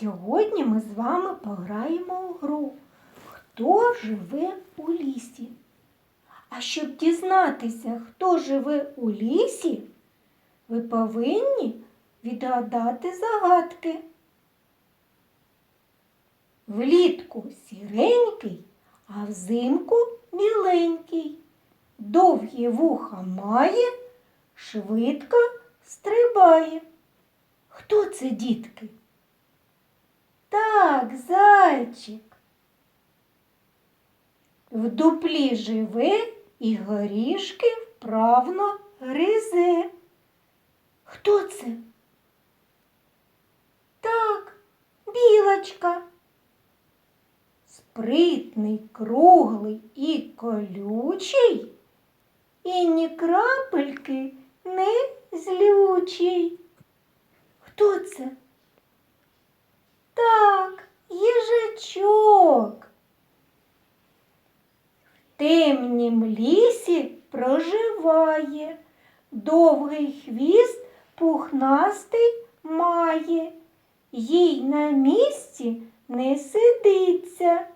Сьогодні ми з вами пограємо у гру Хто живе у лісі? А щоб дізнатися, хто живе у лісі, ви повинні відгадати загадки. Влітку сіренький, а взимку біленький. Довгі вуха має, швидко стрибає. Хто це, дітки? Так, зайчик. В дуплі живе і горішки вправно гризе. Хто це? Так, білочка. Спритний, круглий і колючий, і ні крапельки не злючий. Хто це? Так, їжачок. В темнім лісі проживає, довгий хвіст пухнастий має, їй на місці не сидиться.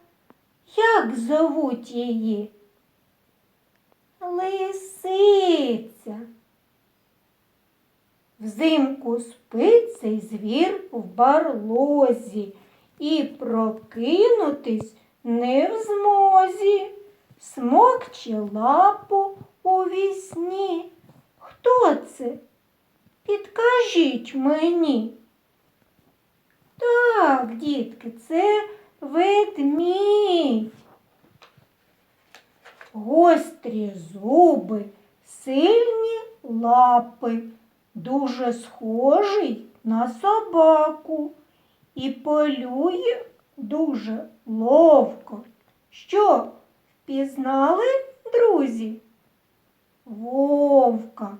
Як зовуть її? Лисиця. Взимку спить цей звір в барлозі і прокинутись не в змозі. Смокче лапу у вісні. Хто це? Підкажіть мені. Так, дітки, це ведмідь. Гострі зуби, сильні лапи, дуже схожий на собаку і полює дуже ловко. Що, впізнали, друзі? Вовка.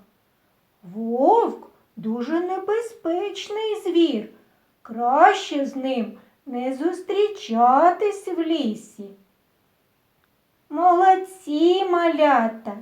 Вовк дуже небезпечний звір. Краще з ним не зустрічатись в лісі. Молодці, малята!